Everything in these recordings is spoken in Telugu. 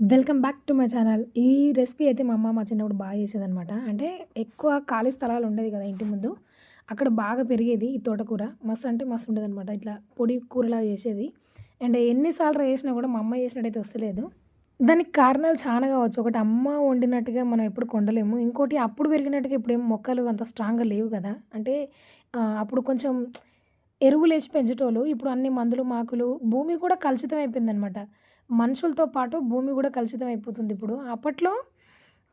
Welcome back to my channel. ఈ రెసిపీ అయితే మా అమ్మ మా చిన్నప్పుడు బాగా చేసేదనమాట అంటే ఎక్కువ ఖాళీ స్థలాలు ఉండేది కదా ఇంటి ముందు. అక్కడ బాగా పెరిగేది ఈ తోటకూర. మస్తు అంటే మస్తు ఉండేది అనమాట ఇట్లా పొడి కూరలా చేసేది. అండ్ ఎన్నిసార్లు చేసినా కూడా మా అమ్మ చేసినట్టయితే వస్తలేదు. దానికి కారణాలు చాలా కావచ్చు. ఒకటి అమ్మ వండినట్టుగా మనం ఎప్పుడు కొండలేము. ఇంకోటి అప్పుడు పెరిగినట్టుగా ఇప్పుడు ఏం మొక్కలు అంత స్ట్రాంగ్గా లేవు కదా. అంటే అప్పుడు కొంచెం ఎరువులు వేసి పెంచేటోళ్ళు. ఇప్పుడు అన్ని మందులు మాకులు భూమి కూడా కలుషితం అయిపోయిందనమాట మనుషులతో పాటు భూమి కూడా కలుషితం అయిపోతుంది ఇప్పుడు. అప్పట్లో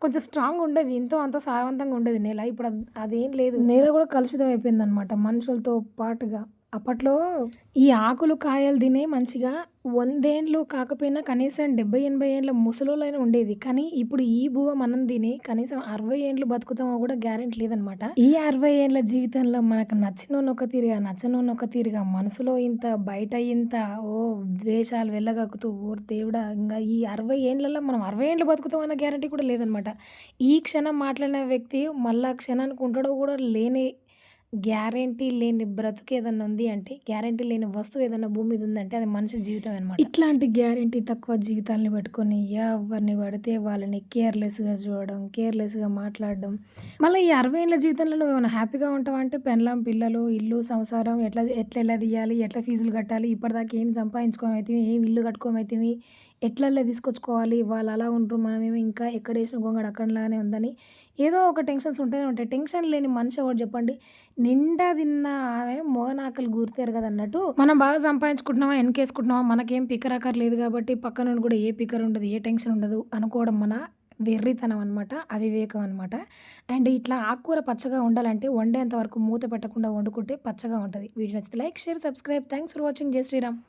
కొంచెం స్ట్రాంగ్ ఉండేది ఎంతో అంత సారవంతంగా ఉండేది నేల. ఇప్పుడు అది- అదేం లేదు. నేల కూడా కలుషితం అయిపోయింది అనమాట మనుషులతో పాటుగా. అప్పట్లో ఈ ఆకులు కాయలు తినే మంచిగా వందేండ్లు కాకపోయినా కనీసం డెబ్బై ఎనభై ఏండ్ల ముసలోళ్ళైనా ఉండేది. కానీ ఇప్పుడు ఈ బువ్వ మనం తిని కనీసం అరవై ఏండ్లు బతుకుతామో కూడా గ్యారెంటీ లేదనమాట ఈ అరవై ఏండ్ల జీవితంలో మనకు నచ్చినోనొక ఒక తీరుగా నచ్చనోనొక ఒక తీరుగా మనసులో ఇంత బయట ఇంత ఓ ద్వేషాలు వెళ్ళగక్కుతూ ఓ దేవుడా ఇంకా ఈ అరవై ఏండ్లలో మనం అరవై ఏండ్లు బతుకుతాం అన్న గ్యారంటీ కూడా లేదనమాట ఈ క్షణం మాట్లాడిన వ్యక్తి మళ్ళా క్షణానికి ఉంటాడో కూడా లేని గ్యారంటీ లేని బ్రతుకు ఏదన్నా ఉంది అంటే గ్యారంటీ లేని వస్తువు ఏదన్నా భూమి మీద ఉందంటే అది మనిషి జీవితం అనమాట ఇట్లాంటి గ్యారంటీ తక్కువ జీవితాలను పెట్టుకొని ఎవరిని పడితే వాళ్ళని కేర్లెస్గా చూడడం కేర్లెస్గా మాట్లాడడం. మళ్ళీ ఈ అరవై ఏళ్ళ జీవితంలో నువ్వు ఏమైనా హ్యాపీగా ఉంటామంటే అంటే పిల్లలు ఇల్లు సంసారం ఎట్లా ఎట్లా ఎలా తీయాలి ఎట్లా ఫీజులు కట్టాలి ఇప్పటిదాకా ఏం సంపాదించుకోమైతే ఏం ఇల్లు కట్టుకోమైతే ఎట్లా తీసుకొచ్చుకోవాలి? వాళ్ళు అలా ఉంటారు మనమేమో ఇంకా ఎక్కడ వేసిన గొంగడు అక్కడలానే ఉందని. ఏదో ఒక టెన్షన్స్ ఉంటూనే ఉంటాయి. టెన్షన్ లేని మనిషి ఒకటి చెప్పండి? నిండా తిన్న ఆమె మోగనాకలు గుర్తారు కదా అన్నట్టు మనం బాగా సంపాదించుకుంటున్నామా? వెనకేసుకుంటున్నామా మనకేం పిక్కర్ అక్కర్ లేదు కాబట్టి పక్క నుండి కూడా ఏ పిక్కర్ ఉండదు ఏ టెన్షన్ ఉండదు అనుకోవడం మన వెర్రితనం అనమాట అవివేకం అనమాట అండ్ ఇట్లా ఆకుకూర పచ్చగా ఉండాలంటే వండేంత వరకు మూత పెట్టకుండా వండుకుంటే పచ్చగా ఉంటుంది. వీడియో నచ్చితే like share subscribe. Thanks for watching. జై శ్రీరామ్.